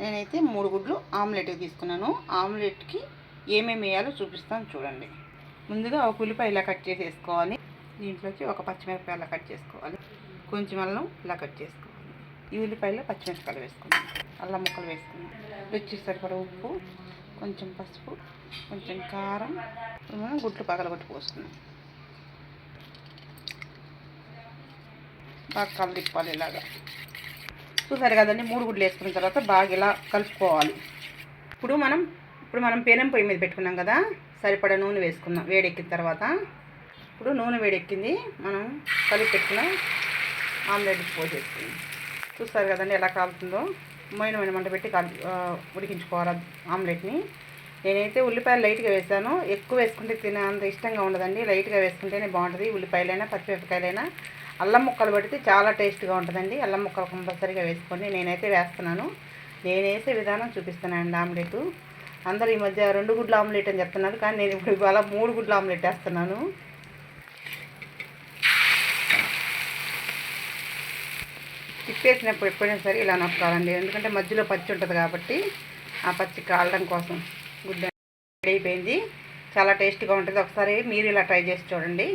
నేనైతే మూడు గుడ్లు ఆమ్లెట్ తీసుకున్నాను. ఆమ్లెట్కి ఏమేమి వేయాలో చూపిస్తాను చూడండి. ముందుగా ఒక ఉల్లిపాయ ఇలా కట్ చేసేసుకోవాలి. దీంట్లోకి ఒక పచ్చిమిరపకాయ ఇలా కట్ చేసుకోవాలి. కొంచెం అల్లం ఇలా కట్ చేసుకోవాలి. ఈ ఉల్లిపాయలో పచ్చిమిరపకాయలు వేసుకున్నాం అల్లం ముక్కలు వేసుకున్నాం రుచి సరిపడ ఉప్పు కొంచెం పసుపు కొంచెం కారం. మనం గుడ్లు పగలగొట్టి పోసుకున్నాం బాగా కలదిప్పాలి ఇలాగా. చూసారు కదండి మూడు గుడ్లు వేసుకున్న తర్వాత బాగా ఇలా కలుపుకోవాలి. ఇప్పుడు మనం ఇప్పుడు మనం పేనం పొయ్యి మీద పెట్టుకున్నాం కదా సరిపడా నూనె వేసుకున్నాం వేడెక్కిన తర్వాత. ఇప్పుడు నూనె వేడెక్కింది మనం కలిపి పెట్టుకున్న ఆమ్లెట్ పోసేసుకున్నాం చూస్తారు కదండి ఎలా కాలుతుందో? మైన మైన మంట పెట్టి కాల్ ఉడికించుకోవాలి ఆమ్లెట్ని. నేనైతే ఉల్లిపాయలు లైట్గా వేసాను. ఎక్కువ వేసుకుంటే తినే అంత ఇష్టంగా ఉండదండి. లైట్గా వేసుకుంటేనే బాగుంటుంది. ఉల్లిపాయలైనా పచ్చిమిరపకాయలైనా అల్లం ముక్కలు పడితే చాలా టేస్ట్గా ఉంటుందండి. అల్లం ముక్కలు కంపల్సరీగా వేసుకోండి. నేనైతే వేస్తున్నాను. నేను వేసే విధానం చూపిస్తున్నానండి ఆమ్లెట్. అందరూ ఈ మధ్య రెండు గుడ్ల ఆమ్లెట్ అని చెప్తున్నారు. కానీ నేను ఇప్పుడు ఇవాళ మూడు గుడ్ల ఆమ్లెట్ వేస్తున్నాను. తిప్పేసినప్పుడు ఎప్పుడైనా సరే ఇలా నొక్కాలండి. ఎందుకంటే మధ్యలో పచ్చి ఉంటుంది కాబట్టి ఆ పచ్చి కాలడం కోసం గుడ్డ రెడీ అయిపోయింది. చాలా టేస్ట్గా ఉంటుంది. ఒకసారి మీరు ఇలా ట్రై చేసి చూడండి.